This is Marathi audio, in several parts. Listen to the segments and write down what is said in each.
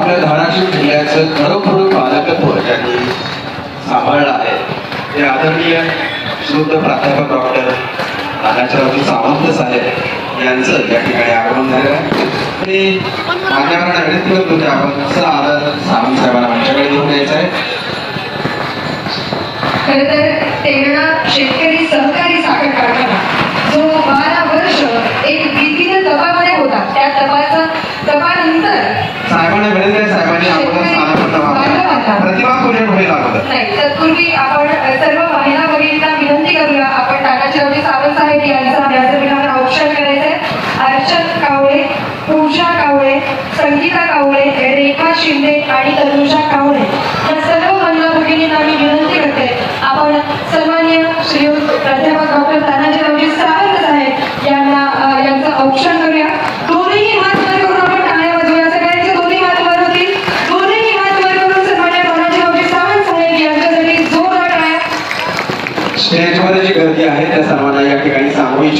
आपल्या धाराशिव जिल्ह्याचं खरोखर पालकत्व ज्यांनी सांभाळलं आहे ते आदरणीय शुद्ध प्राध्यापक डॉक्टर नानाचरावजी सावंत साहेब यांचं या ठिकाणी आगमन झालं आहे. आणि मान्यवरांना विनंती करतो की आपण कसं आदर सावंत साहेबांना आमच्याकडे घेऊन यायचं आहे. खरं तर तेरणा प्रतिभा फुले होईल अगोदर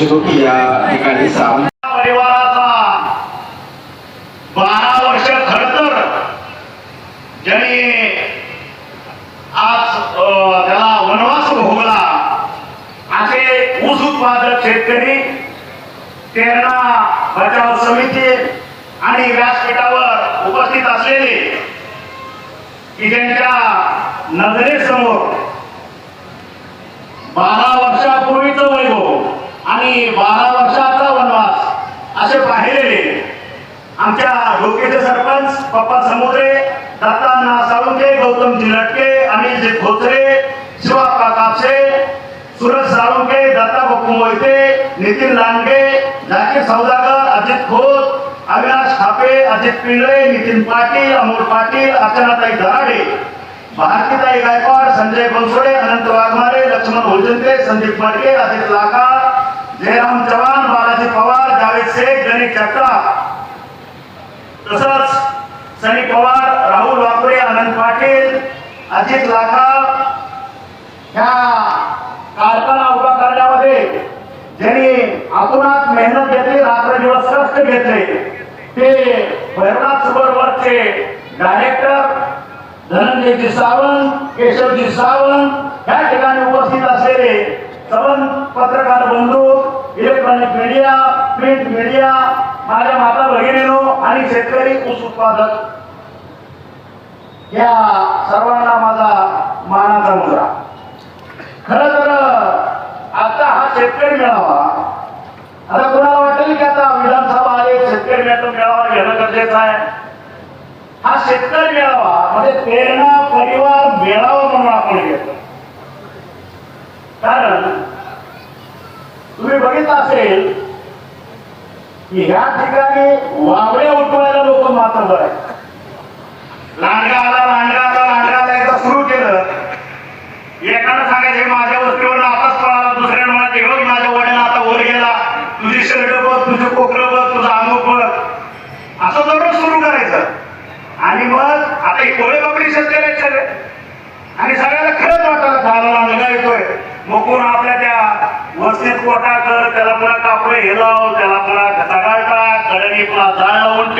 इच्छितो की या ठिकाणी सावंत परिवाराचा बारा वर्ष खर तर ज्यांनी आज त्याला वनवास भोगला असे ऊस उत्पादक शेतकरी त्यांना बचाव समिती आणि व्यासपीठावर उपस्थित असलेले की ज्यांच्या नजरेसमोर बारा आणि बारा वर्षाचा वनवास असे पाहिलेले. आमच्या डोकेचे सरपंच पप्पा समुद्रे दत्तांना साळुंके गौतम जिलटके अनिल खोचरे शिवाप्पा कापसे सुरज साळुंके दत्ता बप्पू मोहिते नितीन लांडगे झाकीर सौदागर अजित खोत अविनाश खापे अजित पिंगळे नितीन पाटील अमोल पाटील अर्चनाताई दराडे भारतीताई गायकवाड संजय बनसोडे अनंत वाघमारे लक्ष्मण होलजंके संदीप मडके अजित लाखा जयराम चव्हाण बालाजी पवार जावेद शेख गणेश जगताप तसंच सनी पवार राहुल वाकुळे आनंद पाटील अजित लाखा ह्या कारखाना उभा करण्यामध्ये ज्यांनी आतुरात मेहनत घेतली रात्र दिवस कष्ट घेतले ते भैरवनाथ सुबरवरचे डायरेक्टर धनंजयजी सावंत केशवजी सावंत या ठिकाणी उपस्थित असलेले सर्व पत्रकार बंधू इलेक्ट्रॉनिक मीडिया प्रिंट मीडिया माझ्या माता भगिनीनो आणि शेतकरी ऊस उत्पादक. या सर्वांना माझा मानाचा मुद्रा. खर तर आता हा शेतकरी मेळावा आता कुणाला वाटेल की आता विधानसभा आले शेतकरी मेळावा मेळावा घेणं गरजेचं आहे. हा शेतकरी मेळावा म्हणजे प्रेरणा परिवार मेळावा म्हणून आपण घेतो. कारण तुम्ही बघितलं असेल की ह्या ठिकाणी वावड्या उठवायला लोक मात्र बरं आहे लांडगा आला लांडगा आला लांडगा आला एकदा सुरू केलं. एकानं सांगायचं माझ्या वस्तीवर आताच पळाला दुसऱ्यानं म्हणायचं हे बघ माझ्या वडील आता वर गेला. तुझी शर्ट बघ तुझं कोकरं बघ तुझा अमुक बघ. असं दररोज सुरू करायचं. आणि मग आता हे कोळे बाबडी शेतकऱ्याचे सगळे. आणि सगळ्याला खरंच वाटायला झाला लांडगा येतोय मग कोण आपल्या त्या वस्तीत कोटा कर त्याला पुन्हा कापडे हे लाव त्याला पुन्हा सकाळ टाक कडणी पुन्हा जाळ लावून